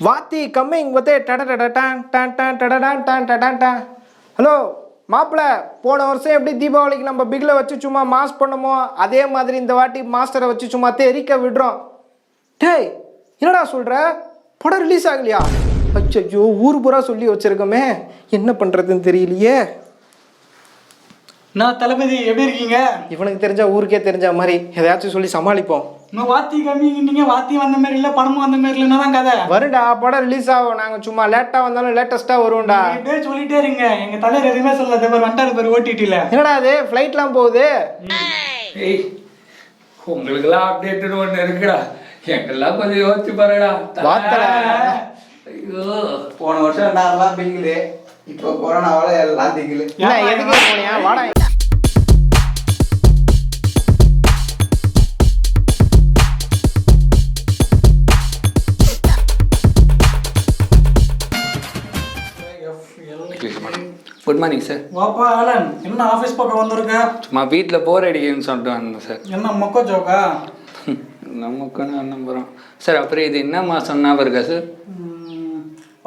வாத்தி coming ஒத்தே டட டட டான் டான் டான் டட டான் டான் ஹலோ மாப்பிள்ள போன வருஷம் எப்படி தீபாவளிக்கு நம்ம பிகில் வச்சு சும்மா மாஸ் பண்ணமோ அதே மாதிரி இந்த வாட்டி மாஸ்டரை வச்சு சும்மா தெரிக்க விடுறோம் டேய் என்னடா சொல்கிற படம் ரிலீஸ் ஆகலையா அச்சோ ஊர் பூரா சொல்லி வச்சிருக்கோமே என்ன பண்ணுறதுன்னு தெரியலையே நான் தளபதி எப்படி இருக்கீங்க இவனுக்கு தெரிஞ்சா ஊருக்கே தெரிஞ்ச மாதிரி எதையாச்சும் சொல்லி சமாளிப்போம் இன்னும் வாத்தி கம்மிங்க வாத்தி வந்த மாதிரி இல்ல பணமும் வந்த மாதிரி இல்லைன்னா தான் கதை. வருடா படம் ரிலீஸ் ஆகும். நாங்கள் சும்மா லேட்டாக வந்தாலும் லேட்டஸ்ட்டாக வருவோம்டா. நீங்க இப்படியே சொல்லிட்டே இருங்க. எங்க தலைவர் எதுவுமே சொல்லாத பேர் வண்டாரு பேர் ஓட்டிட்டில என்னடா அது ஃப்ளைட்லாம் போகுது? ஏய் உங்களுக்கெல்லாம் அப்டேட்டட் ஒன்று இருக்குடா. எங்கெல்லாம் கொஞ்சம் யோசிச்சு பாருடா. வாத்தடா. ஐயோ. போன வருஷம் ரெண்டாயிரம் பிங்கிலு இப்போ கொரோனாவால எல்லாம் திங்கிலு என்ன எதுக்கு போனியா? வாடா மார்னிங் சார். வாப்பா ஆலன் என்ன ஆபீஸ் பக்கம் வந்திருக்க? சும்மா வீட்டில் போர் அடிக்குதுன்னு சொல்லிட்டு வந்தேன் சார். என்ன மொக்க ஜோக்கா? நமக்குன்னு ஒன்றும் போகிறோம் சார் அப்புறம் இது என்ன மாதம் ஞாபகம் இருக்கா sir?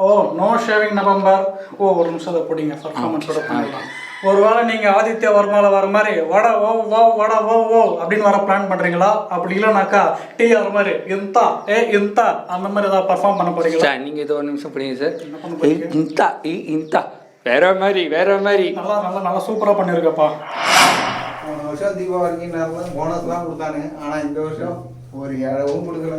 Oh no shaving November. ஓ ஒரு நிமிஷம் அதை பிடிங்க பர்ஃபார்மன்ஸோட பண்ணிடலாம். ஒருவேளை நீங்க ஆதித்ய வர்மால வர மாதிரி வட ஓ ஓ வட ஓ ஓ அப்படின்னு வர பிளான் பண்றீங்களா? அப்படி இல்லைனாக்கா டி வர மாதிரி இந்தா ஏ இந்தா அந்த மாதிரி ஏதாவது பர்ஃபார்ம் பண்ண போறீங்களா? சார் நீங்கள் இது ஒரு நிமிஷம் பிடிங்க சார். இந்தா இந்தா. வேற மாதிரி வேற மாதிரி. நல்லா நல்லா நல்லா சூப்பரா பண்ணிருக்கப்பா. போன வருஷம் தீபாவளிக்கு நேரம் போனஸ்லாம் கொடுத்தானுங்க. ஆனா இந்த வருஷம் ஒரு இழவும் கொடுக்கல.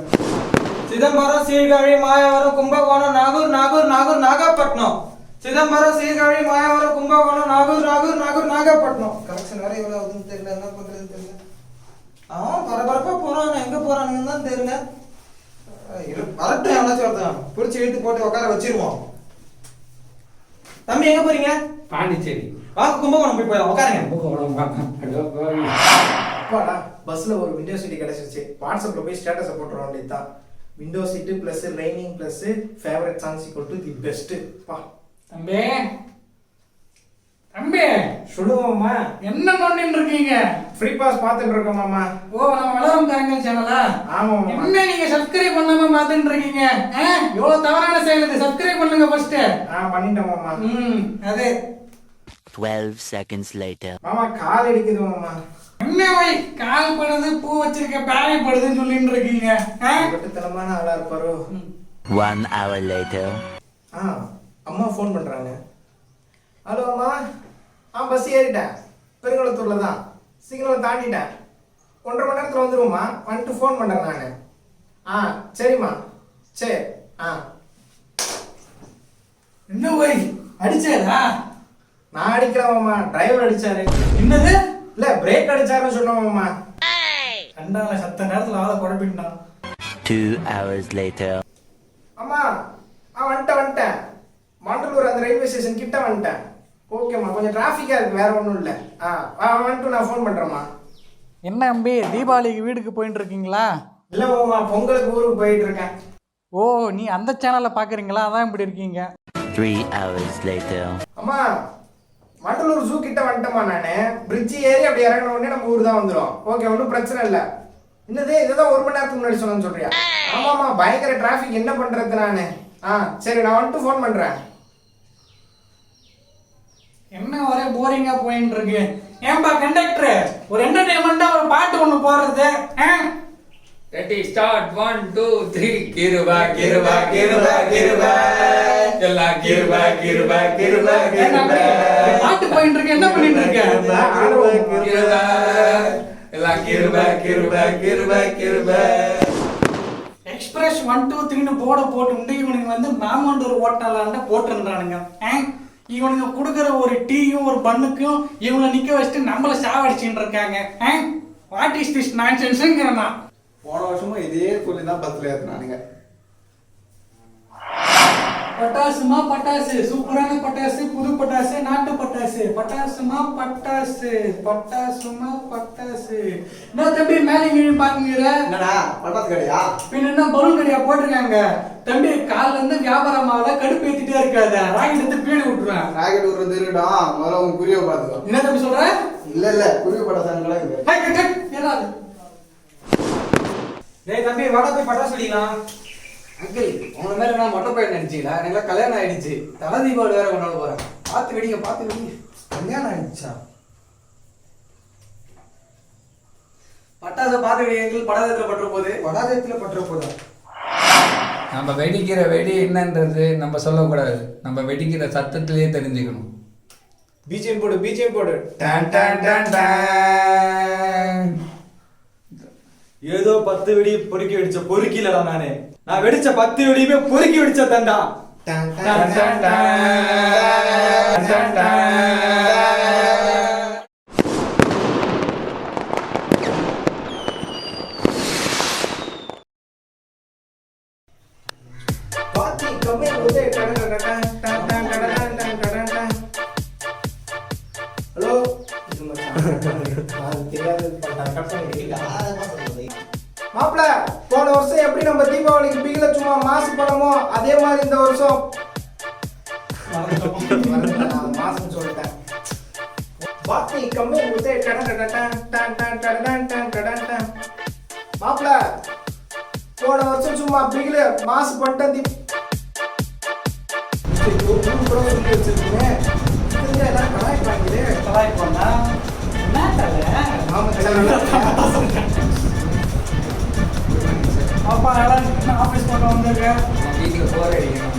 சிதம்பரம் சீர்காழி மாயவரம் கும்பகோணம் நாகூர் நாகூர் நாகூர் நாகப்பட்டினம். சிதம்பரம் சீர்காழி மாயவரம் கும்பகோணம் நாகூர் நாகூர் நாகூர் நாகப்பட்டினம். கலெக்ஷன் வேற எவ்வளவு ஆகுதுன்னு தெரியல. என்ன பண்றதுன்னு தெரியல. அவன் பரபரப்பா போறான். எங்க போறானுங்கன்னு தான் தெரியல. வரட்டும் எவ்வளோ ஒருத்தன். பிடிச்சி இழுத்து போட்டு உட்கார வச்சிருவோம். தம்பி எங்க போறீங்க? பாண்டிச்சேரி. வாங்க கும்பகோணம் போய் போயிடலாம். உட்காருங்க. அப்பாடா பஸ்ஸில் ஒரு விண்டோ சீட் கிடச்சிருச்சு. வாட்ஸ்அப்பில் போய் ஸ்டேட்டஸை போட்டுற வேண்டியது window seat plus raining plus favourite songs equal to the best பா. தம்பி. தம்பி சொல்லுவோம்மா என்ன பண்ணிட்டு இருக்கீங்க ஃப்ரீ பாஸ் பார்த்துட்டு இருக்கோம் மாமா ஓ நம்ம வளரும் கரங்கள் சேனலா? ஆமாம் மாமா என்ன நீங்க சப்ஸ்கிரைப் பண்ணாம பாத்துட்டு இருக்கீங்க? எவ்வளவு தவறான செயல் இது? சப்ஸ்கிரைப் பண்ணுங்க ஃபர்ஸ்ட் ஆ பண்ணிட்டேன் மாமா ம் அதே. 12 seconds later. மாமா கால் அடிக்குது மாமா என்ன வை கால் படுது பூ வச்சிருக்க பேரை படுதுன்னு சொல்லிட்டு இருக்கீங்க ஆ? வெட்டுத்தனமான ஆளா இருப்பாரோ? One hour later. ஆ அம்மா ஃபோன் பண்ணுறாங்க ஹலோ அம்மா. ஆ பஸ் ஏறிட்டேன். பெருங்குளத்தூரில் தான். சிக்னலை தாண்டிட்டேன். ஒன்றரை மணி நேரத்தில் வந்துருவோம்மா. வந்துட்டு ஃபோன் பண்ணுறேன் நான். ஆ சரிம்மா. சரி. ஆ. என்ன வை? அடிச்சதா நான் அடிக்கிறேன் டிரைவர் அடிச்சாரு. என்னது? இல்லை பிரேக் அடிச்சாருன்னு சொன்னோம்மா கண்டால சத்த நேரத்துல ஆளை குழப்பிட்டான் Two hours later. அம்மா ஆ வந்துட்டேன் வந்துட்டேன். மாண்டலூர் அந்த ரயில்வே ஸ்டேஷன் கிட்ட வந்துட்டேன். ஓகேம்மா கொஞ்சம் டிராஃபிக்காக இருக்குது வேற ஒன்றும் இல்லை. ஆ ஆ, வந்துட்டு நான் ஃபோன் பண்ணுறேம்மா என்ன அம்பி தீபாவளிக்கு வீட்டுக்கு போயிட்டு இருக்கீங்களா இல்லை மாமா பொங்கலுக்கு ஊருக்கு போயிட்டு இருக்கேன் ஓ நீ அந்த சேனல்ல பாக்குறீங்களா? அதான் இப்படி இருக்கீங்க. Three hours later. அம்மா மண்டலூர் ஜூ கிட்ட வந்துட்டோமா நானு. பிரிட்ஜ் ஏறி அப்படி இறங்கின உடனே நம்ம ஊர் தான் வந்துடும் ஓகே ஒன்றும் பிரச்சனை இல்லை. என்னது இதுதான் ஒரு மணி நேரத்துக்கு முன்னாடி சொன்னேன்னு சொல்றியா? ஆமாம்மா பயங்கர டிராஃபிக் என்ன பண்றது நானு? ஆ சரி நான் வந்துட்டு ஃபோன் பண்றேன். என்ன ஒரே போரிங்கா போயிட்டு இருக்கு? ஏன்பா கண்டக்டர் ஒரு என்டர்டைன்மெண்டா ஒரு பாட்டு ஒண்ணு போடுறது? Ready start one two three Kirupa Kirupa Kirupa Kirupa எல்லாம் கிருபா. கிருபா கிருபா தம்பி, பாட்டு போயிட்டு இருக்கு? என்ன பண்ணிட்டு இருக்க? கிருபா எல்லாம் Kirupa. Kirupa Kirupa Kirupa express one two த்ரீன்னு போர்டை போட்டு இவனுங்க வந்து மாமண்டூர் ஓட்டலாண்ட போட்டிருந்தானுங்க. இவனுக்கு கொடுக்குற ஒரு டீயும் ஒரு பண்ணுக்கும் இவங்களை நிற்க வச்சுட்டு நம்மள சாவடிச்சுட்டு இருக்காங்க. வாட் இஸ் திஸ் நான்சென்ஸ்ங்கிறனா போன வருஷமும் இதே சொல்லி தான் பத்தில் ஏற்றினானுங்க பட்டாசுமா பட்டாசு? சூப்பரான பட்டாசு புது பட்டாசு நாட்டு பட்டாசு. பட்டாசுமா பட்டாசு பட்டாசுமா பட்டாசு. என்ன தம்பி மேலே கீழே பாக்குங்கிற என்னடா பட்டாசு கடையா? பின்ன என்ன பலூன் கடையா போட்டிருக்காங்க? தம்பி கால்ல இருந்து வியாபாரம் ஆகல கடுப்பு ஏத்திட்டே இருக்காத. ராக்கெட் எடுத்து பீடு விட்டுருவேன் ராக்கெட் விடுறது இருக்கட்டும் முதல்ல உங்க குருவியை பார்த்துக்கோ. என்ன தம்பி சொல்ற? இல்ல இல்ல இது ஹே, கட், கட், ஏறாது டேய் தம்பி வாடா போய் பட்டாசு வெடிக்கலாம். அங்கிள் உங்களை மேல நான் மொட்டை பையன் நினைச்சீங்களா? எனக்கு கல்யாணம் ஆயிடுச்சு. தலை தீபாவளி வேற கொண்டாட போறேன். பார்த்து வெடிங்க பார்த்து வெடிங்க கல்யாணம் ஆயிடுச்சா? பட்டாசை பார்த்து வெடிங்க படாதத்துல பட்டுற போது. வடாதயத்துல பற்ற போதா? நம்ம வெடிக்கிற வெடி என்னன்றது நம்ம சொல்லக்கூடாது. நம்ம வெடிக்கிற சத்தத்திலேயே தெரிஞ்சுக்கணும். பிஜிஎம் போடு பிஜிஎம் போடு. டான் டான் டான் டான். ஏதோ பத்து வெடி பொறுக்கி வெடிச்ச பொறுக்கிலடா நானு நான் வெடிச்ச பத்து வெடியுமே பொறுக்கி வெடிச்ச தண்டா ஹலோ மாப்பிள போன வருஷம் எப்படி நம்ம தீபாவளிக்கு பிகில சும்மா மாசு படமோ அதே மாதிரி இந்த வருஷம் மாசம் சொல்லிட்டேன் வார்த்தை கம்மி கொடுத்து மாப்பிள போன வருஷம் சும்மா பிகில மாசு பண்ணிட்டு கலாய்ப்பாங்க கலாய்ப்பாங்க ஆமாம் அப்பா நல்லா நான் ஆஃபீஸ் போட்டு வந்திருக்கேன் வீட்டில் போர் அடிக்கணும்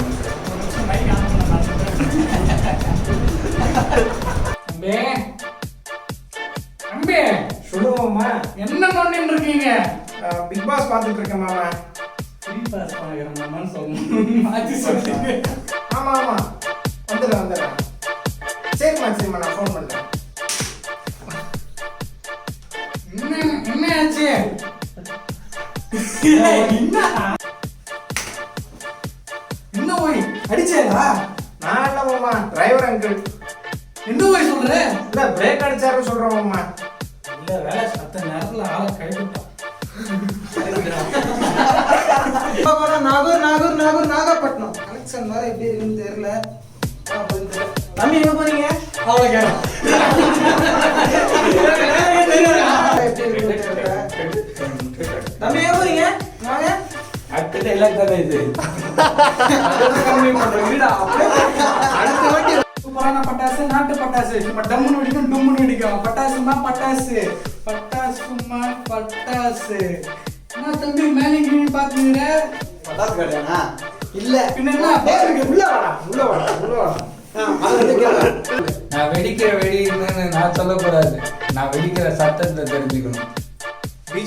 தம்பி தம்பி சொல்லுவோம்மா. என்ன பண்ணிட்டு இருக்கீங்க? பிக் பாஸ் பார்த்துட்டு இருக்கேன் மாமா. பிக் பாஸ் பார்க்குறேன் மாமான்னு சொல்லுங்க. ஆமாம் ஆமாம் வந்துடுறேன் வந்துடுறேன். சரிம்மா சரிம்மா நான் ஃபோன் பண்ணுறேன் என்ன? என்ன ஓய் அடிச்சேடா நான் என்ன மாமா? டிரைவர் அங்கிள் என்ன ஓய் சொல்ற? இல்ல பிரேக் அடிச்சாரு சொல்றேன் மாமா. இல்ல வேலை சத்த நேரத்துல ஆளை கைவிட்டான். நாகூர் நாகூர் நாகூர் நாகப்பட்டினம். கனெக்ஷன் வேற எப்படி இருக்குன்னு தெரியல. தம்பி எங்க போறீங்க அவளை கேட்டா டைலாக் தானே இது. கம்மி பண்றோம் இருடா அப்படியே அடுத்த வாட்டி சூப்பரான பட்டாசு நாட்டு பட்டாசு. சும்மா டம்முன்னு வெடிக்கும் டும்முன்னு வெடிக்கும். பட்டாசுமா பட்டாசு. பட்டாசுமா பட்டாசு. என்ன தம்பி மேலே கீழே பாத்துக்கிற பட்டாசு கடையானா இல்ல. பின்ன உள்ள வாடா. உள்ள வாடா. வாடா. நான் வெடிக்கிற வெடி நான் சொல்லக்கூடாது. நான் வெடிக்கிற சத்தத்தை தெரிஞ்சுக்கணும்.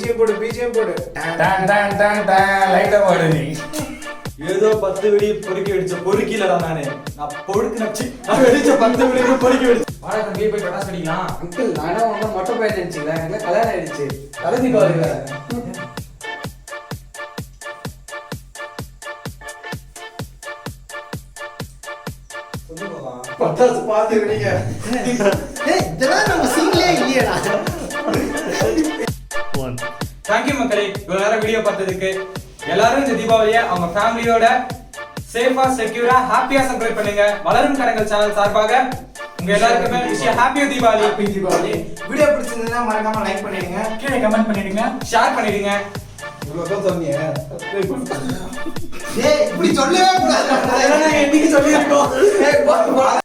பிஜிஎம் போடு பிஜிஎம் போடு. டான் டான் டான் டான் லைட்டா போடு நீ. ஏதோ பத்து வெடி பொறுக்கி வெடிச்ச பொறுக்கிலடா நானு. நான் பொறுக்கு நச்சு நான் வெடிச்ச பத்து வெடியுமே பொறுக்கி வெடிச்ச. வாடா தம்பி போய் பட்டாசு வெடிக்கலாம் அங்கிள் நான் என்ன உங்களை மொட்டை பையன் எனக்கு கல்யாணம் ஆயிடுச்சு? தலை தீபாவளி வேற. பட்டாசு பார்த்து வெடிங்க ஏய் இதெல்லாம் நம்ம சீன்லயே இல்லையேடா. தேங்க்யூ மக்களே. இவ்வளவு நேரம் வீடியோ பார்த்ததுக்கு எல்லாரும் இந்த தீபாவளியை அவங்க ஃபேமிலியோட சேஃபா செக்யூரா ஹாப்பியா செலிப்ரேட் பண்ணுங்க. வளரும் கரங்கள் சேனல் சார்பாக உங்க எல்லாருக்குமே விஷயம் ஹாப்பியா தீபாவளி. ஹாப்பி தீபாவளி. வீடியோ பிடிச்சிருந்ததுன்னா மறக்காம லைக் பண்ணிடுங்க. கீழே கமெண்ட் பண்ணிடுங்க. ஷேர் பண்ணிடுங்க. சொன்னீங்க. ஏய் இப்படி சொல்லவே கூடாது. சொல்லியிருக்கோம்?